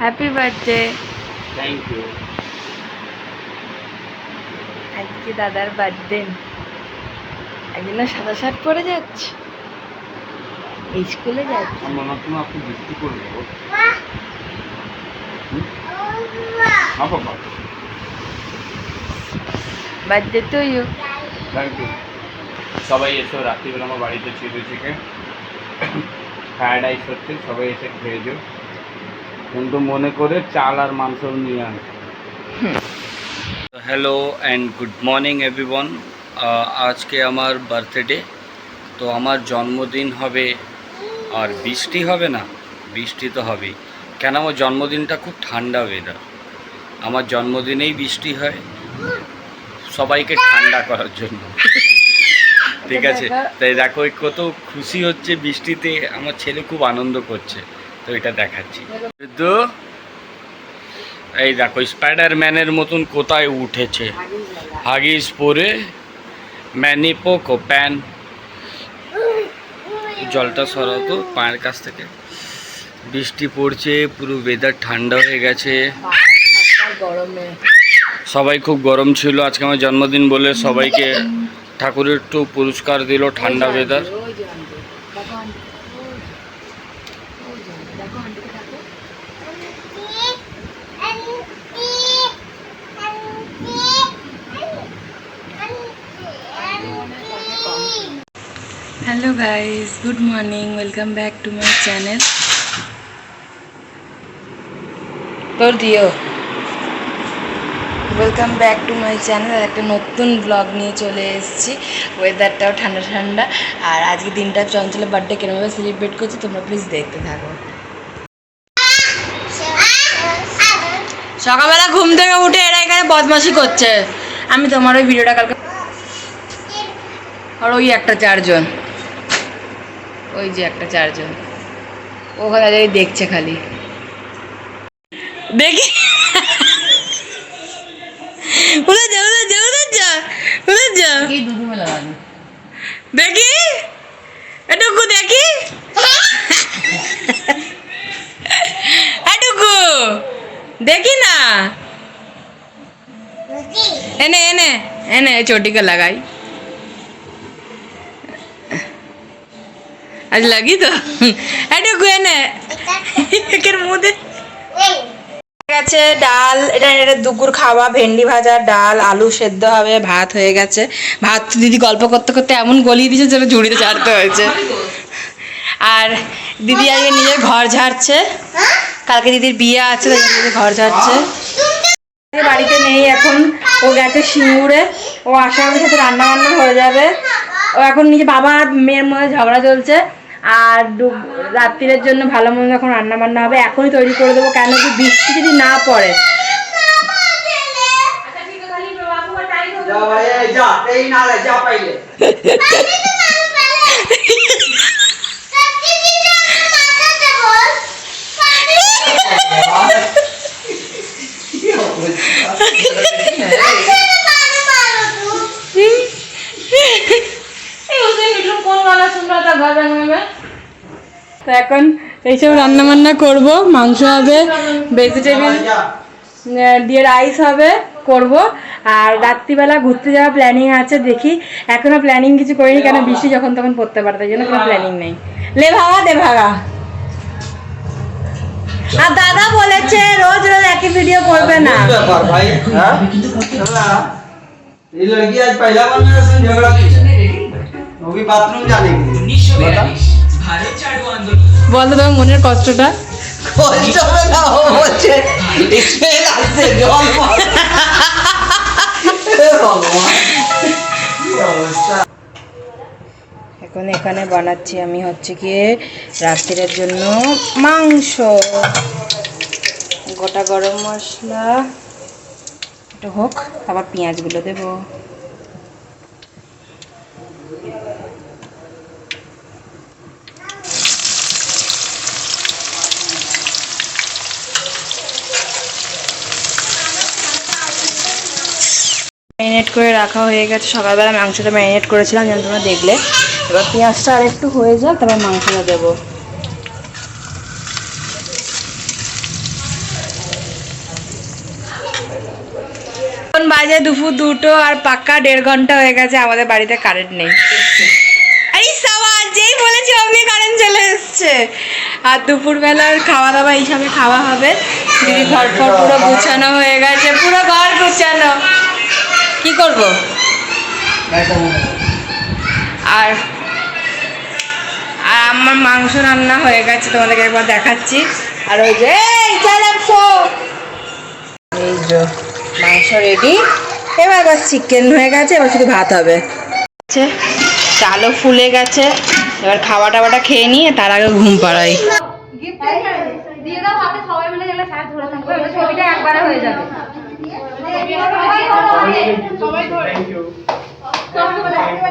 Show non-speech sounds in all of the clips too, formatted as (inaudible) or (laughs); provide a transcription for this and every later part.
Happy birthday thank you আজকে দাদার birthday একদিন সাদা শার্ট পরে যাচ্ছে। এই স্কুলে যাচ্ছে। আমার মনে তুমি আপনি বৃষ্টি করবে বার্থডে তো ইউ থ্যাংক ইউ সবাই এসো রাত্রিবেলা আমার বাড়িতে চিলি চিকেন ফ্রায়েড রাইস হচ্ছে সবাই এসে খেয়ে যাও। কিন্তু মনে করে চাল আর মাংস নিয়ে আন। Hello and good morning everyone আজকে আমার বার্থডে তো আমার জন্মদিন হবে আর বৃষ্টি হবে না বৃষ্টি তো হবেই। কেন আমার জন্মদিনটা খুব ঠান্ডা ওয়েদার আমার জন্মদিনেই বৃষ্টি হয় সবাইকে ঠান্ডা করার জন্য। ঠিক আছে তাই দেখো কত খুশি হচ্ছে বৃষ্টিতে আমার ছেলে খুব আনন্দ করছে। তো এটা দেখাচ্ছি। এই দেখো স্পাইডার ম্যানের মতন কোথায় উঠেছে? হাগিস পরে ম্যানি পোকো প্যান জলটা সরাতো পায়ের কাছ থেকে। বৃষ্টি পড়ছে, পুরো ওয়েদার ঠান্ডা হয়ে গেছে। সবাই খুব গরম ছিল, আজকে আমার জন্মদিন বলে সবাইকে ঠাকুরের একটু পুরস্কার দিল ঠান্ডা ওয়েদার ওই যে আন্টি দেখো আন্টি ওই যে আন্টি দেখো আন্টিকে দেখো hello guys good morning welcome back to my channel তোর দিও। Welcome back to my channel একটা নতুন ব্লগ নিয়ে চলে এসেছি। ওয়েদারটাও ঠান্ডা ঠান্ডা। আর আজকে দিনটা চঞ্চলের বার্থডে কিরমভাবে সেলিব্রেট করছি, তোমরা প্লিজ দেখতে থাকো। সকালবেলা ঘুম থেকে উঠে এরা এখানে বদমাশি করছে। আমি তোমার ওই ভিডিওটা কালকে আর ওই একটা চারজন। ওই যে একটা চারজন। ওখানে দাঁড়িয়ে দেখছে খালি। দেখি। উড়ে যা উড়ে যা উড়ে যা উড়ে যা। দেখি এটুকু দেখি। এটুকু। দেখি না। এনে এনে এনে চটিকে লাগাই। আজ লাগি তো এটুকু এনে একের মধ্যে গেছে ডাল এটা এটা দুপুর খাওয়া ভেন্ডি ভাজা ডাল আলু সেদ্ধ হবে ভাত হয়ে গেছে ভাত দিদি গল্প করতে করতে এমন গলিয়ে দিয়েছে যেন ঝুড়িতে ছাড়তে হয়েছে আর দিদি আজকে নিজের ঘর ঝাড়ছে কালকে দিদির বিয়ে আছে তাই দিদি ঘর ঝাড়ছে বাড়িতে নেই এখন ও গেছে সিঙ্গুরে ও আসার সাথে রান্না বান্না হয়ে যাবে ও এখন নিজে বাবা মেয়ের মধ্যে ঝগড়া চলছে আর ডুব রাত্রিরের জন্য ভালো মন্দ এখন রান্না বান্না হবে। এখনই তৈরি করে দেবো কেন কি বৃষ্টি যদি না পড়ে। যা এই না যা পাইলে। (laughs) তো এখন এইসব রান্না বান্না করব মাংস হবে ভেজিটেবিল দিয়ে রাইস হবে করব আর রাত্রিবেলা ঘুরতে যাওয়ার প্ল্যানিং আছে দেখি এখনো প্ল্যানিং কিছু করিনি কেন বৃষ্টি যখন তখন পড়তে পারে তাই জন্য কোনো প্ল্যানিং নেই লে ভাগা দে ভাগা আর দাদা বলেছে রোজ রোজ একই ভিডিও করবে না पर भाई हाँ चला ये लड़की आज पहला बार मेरे से झगड़ा की वो भी बाथरूम जाने के लिए बता বল তো তোমার মনের কষ্টটা? এখন এখানে বানাচ্ছি আমি হচ্ছে গিয়ে রাত্রিরের জন্য মাংস। গোটা গরম মশলা। হোক, আবার পেঁয়াজগুলো দেবো। ম্যারিনেট করে রাখা হয়ে গেছে। সকালবেলা মাংসটা ম্যারিনেট করেছিলাম, যেন তোমরা দেখলে। এবার পেঁয়াজটা আর একটু হয়ে যাক, তারপর মাংসটা দেবো। এখন বাজে দুপুর দুটো আর পাক্কা দেড় ঘণ্টা হয়ে গেছে, আমাদের বাড়িতে কারেন্ট নেই। আরে সাবার যেই বলেছি অমনি কারেন্ট চলে এসছে। আর দুপুরবেলার খাওয়া দাওয়া এইসবে খাওয়া হবে। দিদি ঘর ফর পুরো গুছানো হয়ে গেছে, পুরো ঘর গুছানো। কি করব? আর আর আমার মাংস রান্না হয়ে গেছে তোমাদেরকে একবার দেখাচ্ছি। আর ওই যে এই যে মাংস রেডি এবার বাস চিকেন হয়ে গেছে এবার শুধু ভাত হবে। চালও ফুলে গেছে। এবার খাওয়া টাওয়াটা খেয়ে নিয়ে তার আগে ঘুম পাড়াই। দিয়ে দাও হাতে সবাই মিলে গেলে স্যার ধরে থাকবে ছবিটা একবারে হয়ে যাবে।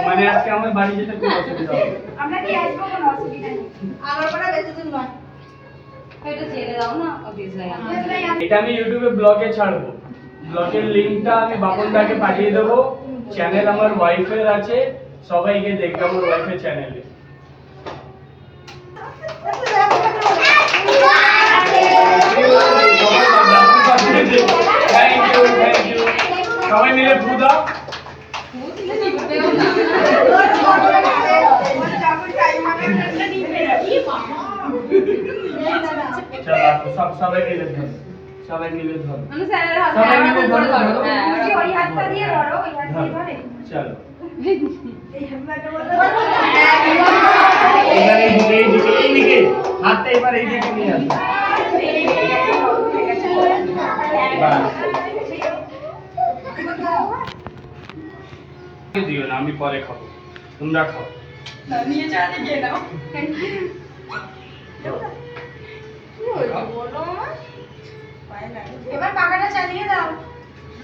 মানে আজকে আমার বাড়ি যেতে খুব অসুবিধা হবে। আমরা কি আসব কোনো অসুবিধা নেই? আমার পরে বেশি দিন নয় এটা ছেড়ে দাও না এটা আমি ইউটিউবে ব্লগে ছাড়বো। ব্লগের লিংকটা আমি বাপনদাকে পাঠিয়ে দেবো। চ্যানেল আমার ওয়াইফের আছে। সবাইকে দেখবে আমার ওয়াইফের চ্যানেলে থ্যাংক ইউ সবাই মিলে ফু দাও। চলো সব সবাই মিলে ধরো। সবাই মিলে ধরো। সবাই মিলে ধরো। হ্যাঁ। ওই হাতটা দিয়ে ধরো ওই হাত দিয়ে ধরে। চলো। এইদিকে হাতটা এবার এইদিকে নিয়ে আসো। আমি পরে খাব। তোমরা খাও। এবার পাখাটা চালিয়ে দাও।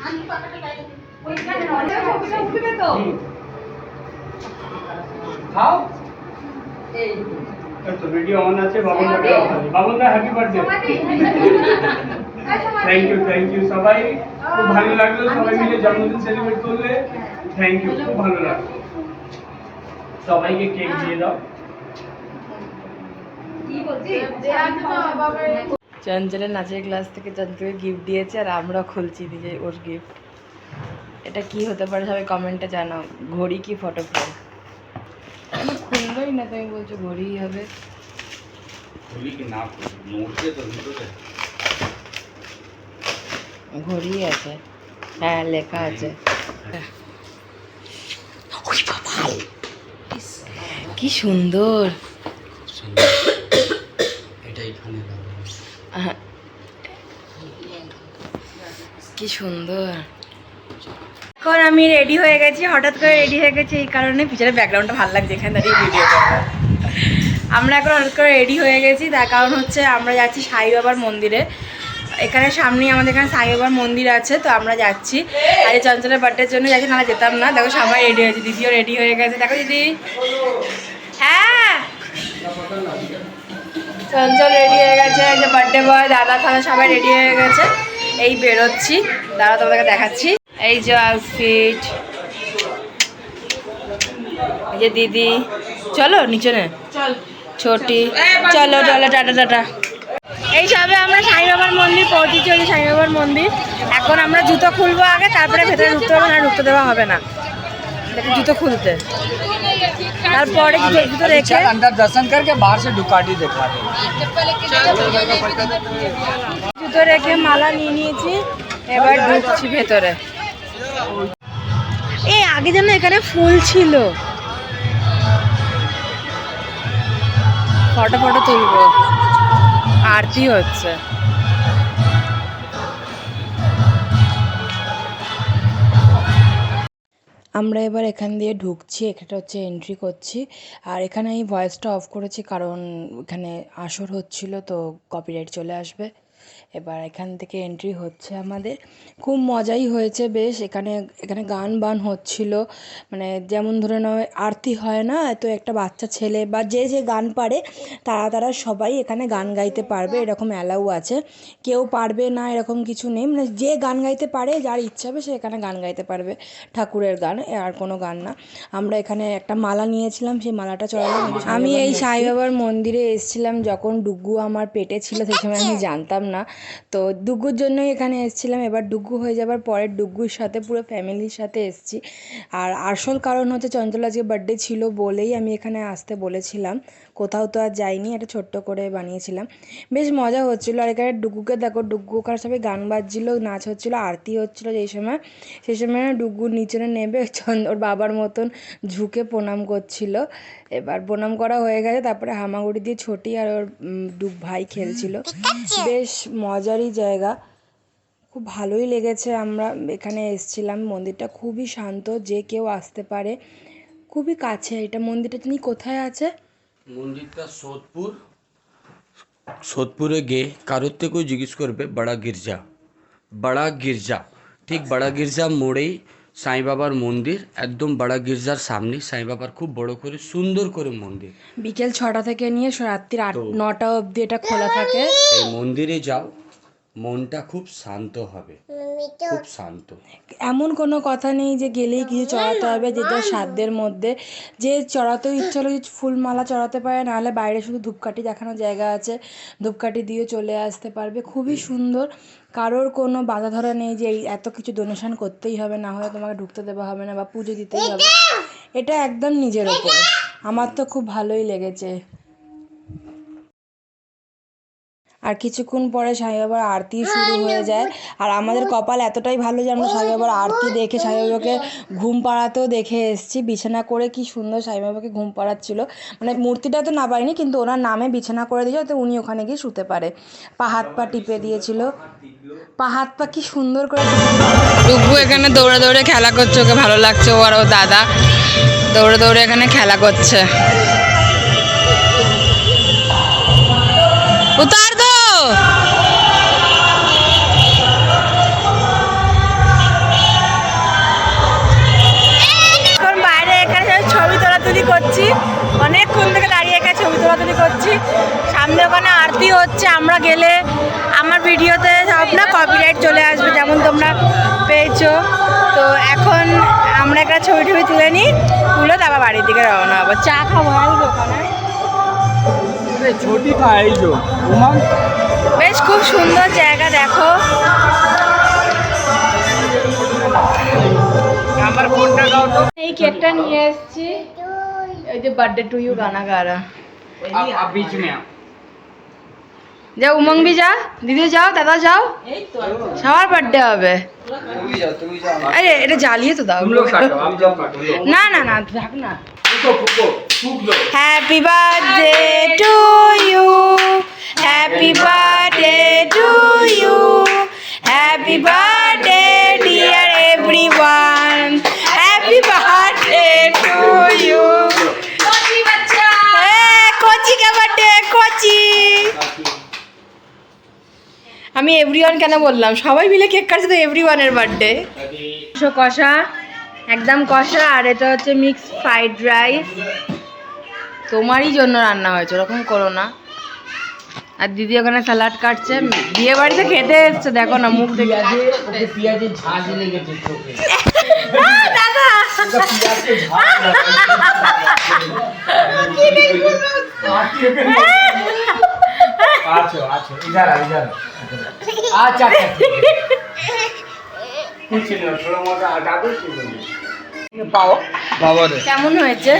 আমি পাখাটা চালিয়ে ওইখানে নয় ছবিটা উঠবে তো। খাও। এই। তো ভিডিও অন আছে Babon da Babon da happy birthday thank you thank you সবাই। খুব ভালো লাগল সবাই মিলে জন্মদিন সেলিব্রেট করলে। থ্যাংক ইউ খুব ভালো লাগল। সবাইকে কেক দিয়ে দাও। চঞ্চলের নাচের ক্লাস থেকে চঞ্চলকে গিফট দিয়েছে আর আমরা খুলছি দিয়ে ওর গিফট এটা কি হতে পারে সবাই কমেন্টে জানাও। ঘড়ি কি ফটো ফ্রেম আমি খুললোই না তুমি বলছো ঘড়িই হবে। খুলি কি না নড়ছে তো ভিতরে ঘড়ি আছে। হ্যাঁ লেখা আছে। বাবা! কি সুন্দর। এটা এখানে আহ, কি সুন্দর। এখন আমি রেডি হয়ে গেছি হঠাৎ করে রেডি হয়ে গেছি এই কারণে পিছনে ব্যাকগ্রাউন্ডটা ভালো লাগছে এখানে দাঁড়িয়ে ভিডিও করব আমরা এখন হঠাৎ করে রেডি হয়ে গেছি তার কারণ হচ্ছে আমরা যাচ্ছি সাই বাবার মন্দিরে। এখানে সামনেই আমাদের এখানে সাই বাবার মন্দির আছে তো আমরা যাচ্ছি। আর এই চঞ্চলের বার্থডের জন্য যাচ্ছি না যেতাম না। দেখো সবাই রেডি হয়েছে। দিদিও রেডি হয়ে গেছে। দেখো দিদি। হ্যাঁ। চঞ্চল রেডি হয়ে গেছে। যে বার্থডে বয় দাদা ফাদা সবাই রেডি হয়ে গেছে। এই বেরোচ্ছি। দাদা তোমাদেরকে দেখাচ্ছি। এই যে আউটফিট এই যে দিদি। চলো নিচে নে। ছোটি। চলো। চলো টাটা টাটা। এই সবে আমরা সাই বাবার মন্দির পৌঁছেছি ওই যে সাই বাবার মন্দির এখন আমরা জুতো খুলবো আগে তারপরে ভেতরে ঢুকতে হবে না ঢুকতে দেওয়া হবে না দেখো জুতো খুলতে তারপরে জুতো জুতো রেখে अंदर दर्शन करके बाहर से डुकाटी दिखा दे জুতো রেখে মালা নিয়ে নিয়েছি এবার ঢুকছি ভেতরে এই আগে যেন এখানে ফুল ছিল ফটো ফটো তুলবো আরতি হচ্ছে। আমরা এবার এখান দিয়ে ঢুকছি, এখানটা হচ্ছে এন্ট্রি করছি। আর এখানে আমি ভয়েসটা অফ করেছি কারণ এখানে আসর হচ্ছিল, তো কপিরাইট চলে আসবে। এবার এখান থেকে এন্ট্রি হচ্ছে আমাদের। খুব মজাই হয়েছে বেশ এখানে এখানে গান বান হচ্ছিল। মানে যেমন ধরে নাও আরতি হয় না তো একটা বাচ্চা ছেলে বা যে যে গান পারে তারা তারা সবাই এখানে গান গাইতে পারবে এরকম অ্যালাউ আছে। কেউ পারবে না এরকম কিছু নেই। মানে যে গান গাইতে পারে যার ইচ্ছা হবে সে এখানে গান গাইতে পারবে। ঠাকুরের গান আর কোনো গান না। আমরা এখানে একটা মালা নিয়েছিলাম সেই মালাটা চড়ালাম। আমি এই সাই বাবার মন্দিরে এসেছিলাম যখন ডুগু আমার পেটে ছিল সেই সময় আমি জানতাম না না। তো ডুগুর জন্যই এখানে এসেছিলাম। এবার ডুগু হয়ে যাবার পরে ডুগুর সাথে, পুরো ফ্যামিলির সাথে এসেছি। আর আসল কারণ হচ্ছে চঞ্চলাজির বার্থডে ছিল বলেই আমি এখানে আসতে বলেছিলাম। কোথাও তো আর যাইনি একটা ছোট্ট করে বানিয়েছিলাম। বেশ মজা হচ্ছিল। আর এখানে ডুগুকে দেখো ডুগু ওখানে সবাই গান বাজছিল নাচ হচ্ছিল আরতি হচ্ছিল যেই সময়। সেই সময় ডুগু নিচে নেমে (laughs) চন্দ- ওর বাবার মতন ঝুঁকে প্রণাম করছিল। এবার প্রণাম করা হয়ে গেছে তারপরে হামাগুড়ি দিয়ে ছোটি আর ওর ডুব ভাই খেলছিল। বেশ মজারই জায়গা। খুব ভালোই লেগেছে। আমরা এখানে এসেছিলাম। মন্দিরটা খুবই শান্ত যে কেউ আসতে পারে। খুবই কাছে। এটা মন্দিরটা তিনি কোথায় আছে? মন্দিরটা সোদপুর। সোদপুরে গিয়ে কারোর থেকেও জিজ্ঞেস করবে বড়া গির্জা। বড়া গির্জা। ঠিক বড়া গির্জা মোড়েই সাই বাবার মন্দির একদম বড়া গির্জার সামনে সাই বাবার খুব বড় করে সুন্দর করে মন্দির। বিকেল ছটা থেকে নিয়ে রাত্রির আট নটা অব্দি এটা খোলা থাকে। এই মন্দিরে যাও। মনটা খুব শান্ত হবে। খুব শান্ত। এমন কোনো কথা নেই যে গেলেই কিছু চড়াতে হবে যেটা সাধ্যের মধ্যে। যে চড়াতেও ইচ্ছা হলো ফুলমালা চড়াতে পারে নাহলে বাইরে শুধু ধূপকাঠি দেখানোর জায়গা আছে। ধূপকাঠি দিয়ে চলে আসতে পারবে। খুবই সুন্দর। কারোর কোনো বাধা ধরা নেই যে এই এত কিছু ডোনেশন করতেই হবে না হলে তোমাকে ঢুকতে দেওয়া হবে না বা পুজো দিতেই হবে। এটা একদম নিজের ওপর আমার তো খুব ভালোই লেগেছে। আর কিছুক্ষণ পরে সাই বাবার আরতি শুরু হয়ে যায়। আর আমাদের কপাল এতটাই ভালো যে আমরা সাই বাবার আরতি দেখে সাই বাবাকে ঘুম পাড়াতেও দেখে এসেছি। বিছানা করে কি সুন্দর সাই বাবাকে ঘুম পাড়াচ্ছিল। মানে মূর্তিটা তো না পারিনি কিন্তু ওনার নামে বিছানা করে দিয়েছে যাতে উনি ওখানে গিয়ে শুতে পারে। পা হাত পা টিপে দিয়েছিল। পা হাত পা কি সুন্দর করে ডুবু এখানে দৌড়ে দৌড়ে খেলা করছে ওকে ভালো লাগছে ও আর ও দাদা। দৌড়ে দৌড়ে এখানে খেলা করছে। উতার দো এখন বাইরে এখানে সবাই ছবি তোলাতুলি করছি অনেকক্ষণ থেকে দাঁড়িয়ে এখানে ছবি তোলাতুলি করছি সামনে ওখানে আরতি হচ্ছে আমরা গেলে আমার ভিডিওতে সব না কপিরাইট চলে আসবে যেমন তোমরা পেয়েছো তো এখন আমরা একটা ছবি টবি তুলে নিই তুলে তারপর বাড়ির দিকে রওনা হবো চা খাবো আসবো ওখানে छोटी का है जो उमंग বেশ খুব সুন্দর জায়গা দেখো। এই কেকটা নিয়ে এসেছি। এই যে বার্থডে টু ইউ গানা গা রা যা উমং বি যা। দিদি যাও দাদা যাও। সবার বার্থডে হবে। আরে এটা জ্বালিয়ে তো দাও। না না না থাক না। হ্যাপি বার্থডে আমি এভরিওয়ান কেন বললাম? সবাই মিলে কেক কাটছে তো এভরিওয়ানের বার্থডে কষা একদম কষা আর এটা হচ্ছে মিক্স ফ্রাইড রাইস তোমারই জন্য রান্না হয়েছে ওরকম করো না। আর দিদি ওখানে স্যালাড কাটছে বিয়ে বাড়িতে খেতে এসছে দেখো না মুখ দেখে। দাদা! আছো আছো इधर आ इधर आ अच्छा कुछ नहीं थोड़ा मोटा हटा दो ठीक हो पाओ বাবা রে কেমন হয়েছে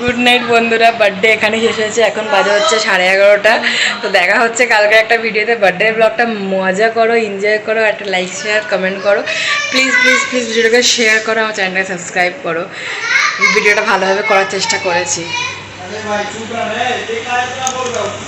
গুড নাইট বন্ধুরা বার্থডে এখানে শেষ হয়েছে এখন বাজে হচ্ছে সাড়ে এগারোটা তো দেখা হচ্ছে কালকে একটা ভিডিওতে বার্থডে ব্লগটা মজা করো এনজয় করো একটা লাইক শেয়ার কমেন্ট করো প্লিজ প্লিজ প্লিজ ভিডিওটাকে শেয়ার করো আমার চ্যানেলটাকে সাবস্ক্রাইব করো ভিডিওটা ভালোভাবে করার চেষ্টা করেছি भाई चुप रह देखा है क्या बोल रहा हूँ?